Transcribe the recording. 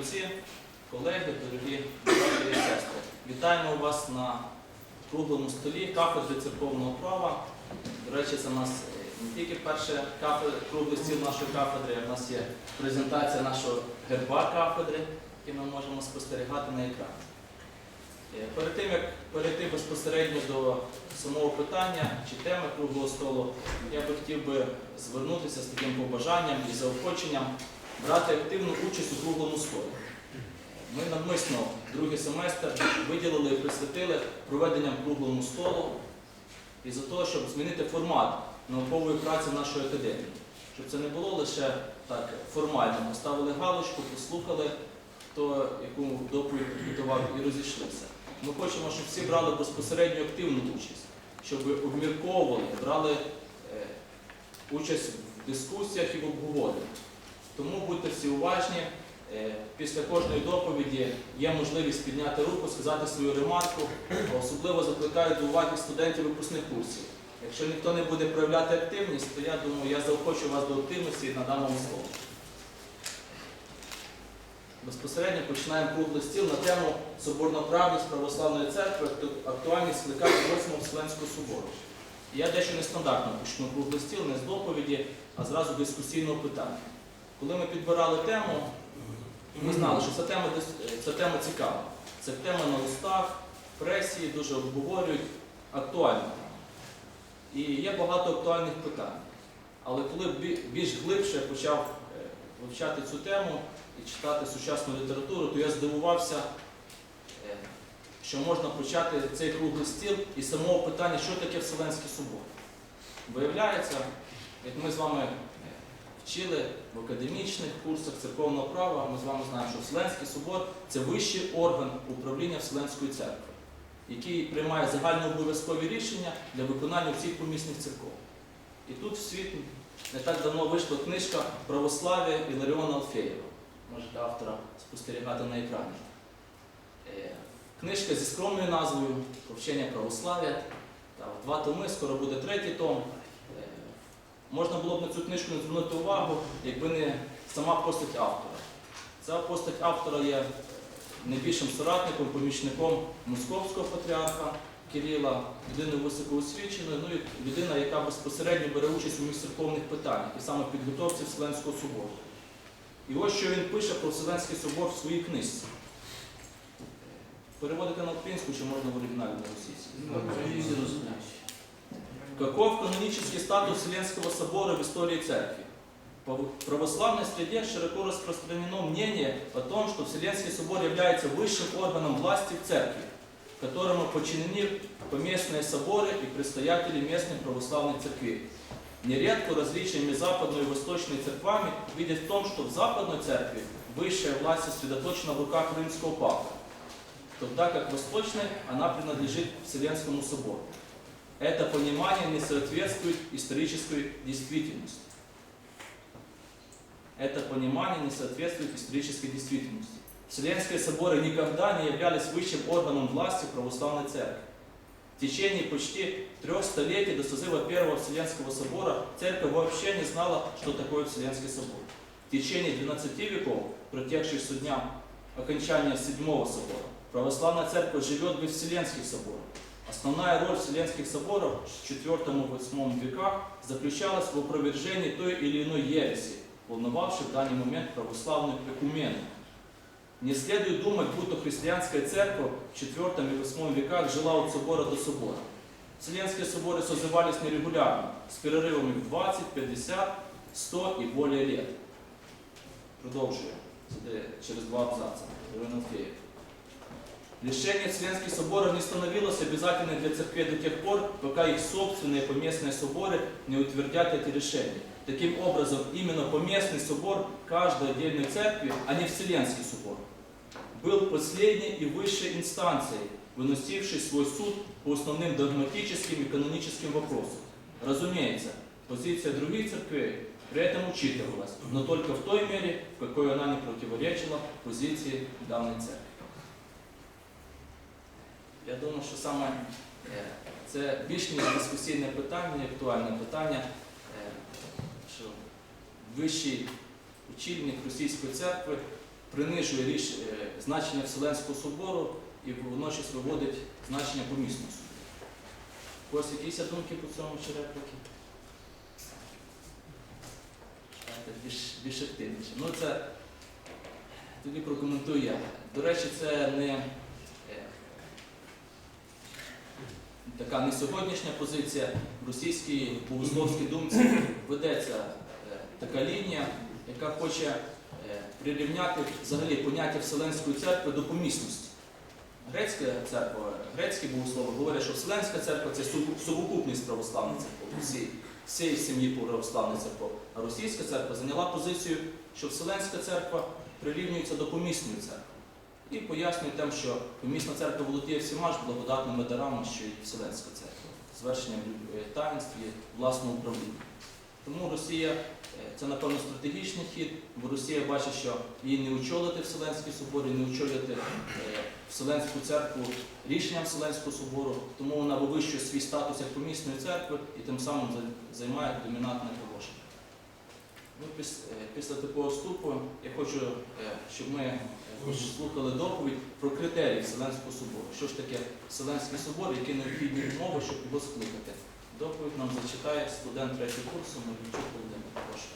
отці, колеги, дорогі брати і сестри. Вітаємо вас на круглому столі кафедри церковного права. До речі, це у нас не тільки кафедри, круглий стіл нашої кафедри, а в нас є презентація нашого герба кафедри, який ми можемо спостерігати на екрані. Е, Перед тим, як перейти безпосередньо до самого питання чи теми круглого столу, я би хотів би звернутися з таким побажанням і заохоченням брати активну участь у круглому столі. Ми навмисно другий семестр виділили і присвятили проведенням круглому столу і за того, щоб змінити формат наукової праці нашої академії. Щоб це не було лише так формально. Поставили галочку, послухали, хто яку доповідь підготував і розійшлися. Ми хочемо, щоб всі брали безпосередньо активну участь, щоб обмірковували, брали е, участь в дискусіях і в обговореннях. Тому всі уважні. Е, Після кожної доповіді є можливість підняти руку, сказати свою ремарку. Особливо закликаю до уваги студентів випускних курсів. Якщо ніхто не буде проявляти активність, то я думаю, я заохочу вас до активності і надам вам слово. Безпосередньо починаємо круглий стіл на тему Соборноправність Православної церкви, актуальність скликання 8 Вселенського собору. Я дещо нестандартно почну круглий стіл, не з доповіді, а зразу дискусійного питання. Коли ми підбирали тему, ми знали, що ця тема, е, ця тема цікава. Це тема на устах, в пресі, дуже обговорюють, актуальна. І є багато актуальних питань. Але коли більш глибше почав е, вивчати цю тему і читати сучасну літературу, то я здивувався, е, що можна почати цей круглий стіл із самого питання, що таке Вселенський собор. Виявляється, як ми з вами вчили в академічних курсах церковного права, ми з вами знаємо, що Вселенський собор це вищий орган управління Вселенської церкви, який приймає загальнообов'язкові рішення для виконання всіх помісних церков. І тут в світ не так давно вийшла книжка Православ'я Іларіона Алфеєва. Можете автора спостерігати на екрані. Е, Книжка зі скромною назвою Повчення православ'я. Та два томи, скоро буде третій том. Можна було б на цю книжку не звернути увагу, якби не сама постать автора. Ця постать автора є найбільшим соратником, помічником московського патріарха Кирила, людиною високоосвіченою, ну і людина, яка безпосередньо бере участь у міжцерковних питаннях, і саме підготовці Вселенського собору. І ось що він пише про Вселенський собор в своїй книжці. Переводити на українську чи можна в оригіналі на російську? Каков канонический статус Вселенского собора в истории церкви? По православной среде широко распространено мнение о том, что Вселенский собор является высшим органом власти в церкви, которому подчинены поместные соборы и предстоятели местных православных церквей. Нередко различиями западной и восточной церквами видят в том, что в западной церкви высшая власть сосредоточена в руках римского папы, тогда как в восточной она принадлежит Вселенскому собору. Это понимание не соответствует исторической действительности. Это понимание не соответствует исторической действительности. Вселенские соборы никогда не являлись высшим органом власти православной церкви. В течение почти трех столетий до созыва Первого Вселенского собора церковь вообще не знала, что такое Вселенский собор. В течение 12 веков, протекших со дня окончания Седьмого собора, православная церковь живет без Вселенских соборов. Основная роль Вселенских соборов в IV-VIII веках заключалась в опровержении той или иной ереси, волновавшей в данный момент православную экумену. Не следует думать, будто христианская церковь в IV и VIII веках жила от собора до собора. Вселенские соборы созывались нерегулярно, с перерывами в 20, 50, 100 и более лет. Продолжую. Це через два абзаца. Решение Вселенских соборов не становилось обязательным для церкви до тех пор, пока их собственные поместные соборы не утвердят эти решения. Таким образом, именно поместный собор каждой отдельной церкви, а не Вселенский собор, был последней и высшей инстанцией, выносившей свой суд по основным догматическим и каноническим вопросам. Разумеется, позиция других церквей при этом учитывалась, но только в той мере, в какой она не противоречила позиции данной церкви. Я думаю, що саме е, це більш ніж дискусійне питання, актуальне питання, е, що вищий очільник російської церкви принижує ріш, е, значення Вселенського собору і водночас виводить значення помісного собору. У якісь думки по цьому чи репліки? Більш, більш активніше. Ну, це тоді прокоментую я. До речі, це не така не сьогоднішня позиція. В російській богословській думці ведеться е, така лінія, яка хоче е, прирівняти взагалі поняття Вселенської церкви до помісності. Грецька церква, грецькі богослови говорять, що Вселенська церква це совокупність православної церкви, всі, всієї сім'ї православної церкви. А російська церква зайняла позицію, що Вселенська церква прирівнюється до помісної церкви. І пояснює тим, що помісна церква володіє всіма ж благодатними дарами, що і Вселенська церква, звершенням е, таїнств і власного управління. Тому Росія е, це, напевно, стратегічний хід, бо Росія бачить, що їй не очолити Вселенський собор, і не очолити е, Вселенську церкву рішенням Вселенського собору, тому вона вивищує свій статус як помісної церкви і тим самим займає домінантне положення. Ну, е, після такого вступу я хочу, е, щоб ми е, слухали доповідь про критерії Вселенського собору. Що ж таке Вселенський собор, які необхідні умови, щоб його скликати. Доповідь нам зачитає студент третього курсу Мельничук Володимир. Прошу.